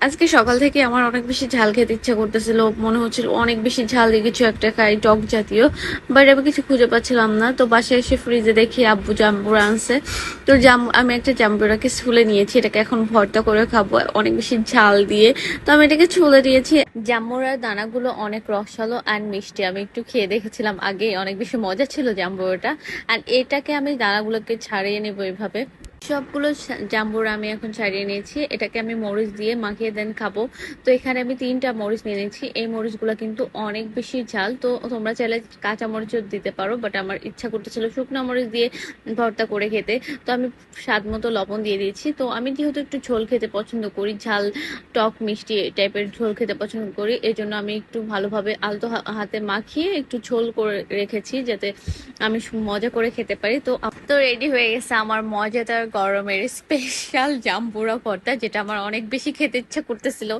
আজকে সকাল থেকে আমার অনেক বেশি ঝাল খেতে ইচ্ছা করতেছিল। মনে হচ্ছিল অনেক বেশি ঝাল দিয়ে কিছু একটা খাই, টক জাতীয়। বাট আমি কিছু খুঁজে পাচ্ছিলাম না। তো বাসায় এসে ফ্রিজে দেখি আব্বু জাম্বুরা আনছে। তো জাম, আমি একটা জাম্বুরাকে ছুলে নিয়েছি। এটাকে এখন ভর্তা করে খাব অনেক বেশি ঝাল দিয়ে। তো আমি এটাকে ছুলে দিয়েছি। জাম্বুরার দানাগুলো অনেক রসালো অ্যান্ড মিষ্টি। আমি একটু খেয়ে দেখেছিলাম আগে অনেক বেশি মজা ছিল জাম্বুরাটা। আর এটাকে আমি দানাগুলোকে ছাড়িয়ে নেব এইভাবে সবগুলো জাম্বুর আমি এখন ছাড়িয়ে নিয়েছি। এটাকে আমি মরিচ দিয়ে মাখিয়ে দেন খাব। তো এখানে আমি তিনটা মরিচ নিয়ে নিয়েছি। এই মরিচগুলো কিন্তু অনেক বেশি ঝাল। তো তোমরা চাইলে কাঁচা মরিচও দিতে পারো, বাট আমার ইচ্ছা করতেছিল শুকনো মরিচ দিয়ে ভর্তা করে খেতে। তো আমি স্বাদ মতো লবণ দিয়ে দিয়েছি। তো আমি যেহেতু একটু ঝোল খেতে পছন্দ করি, ঝাল, টক, মিষ্টি টাইপের ঝোল খেতে পছন্দ করি এই জন্য আমি একটু ভালোভাবে আলতো হাতে মাখিয়ে একটু ঝোল করে রেখেছি যাতে আমি মজা করে খেতে পারি। তো তো রেডি হয়ে গেছে আমার মজাদার গরমের স্পেশাল জাম্বুরা কর্তা যেটা আমার অনেক বেশি খেতে ইচ্ছা করতেছিল।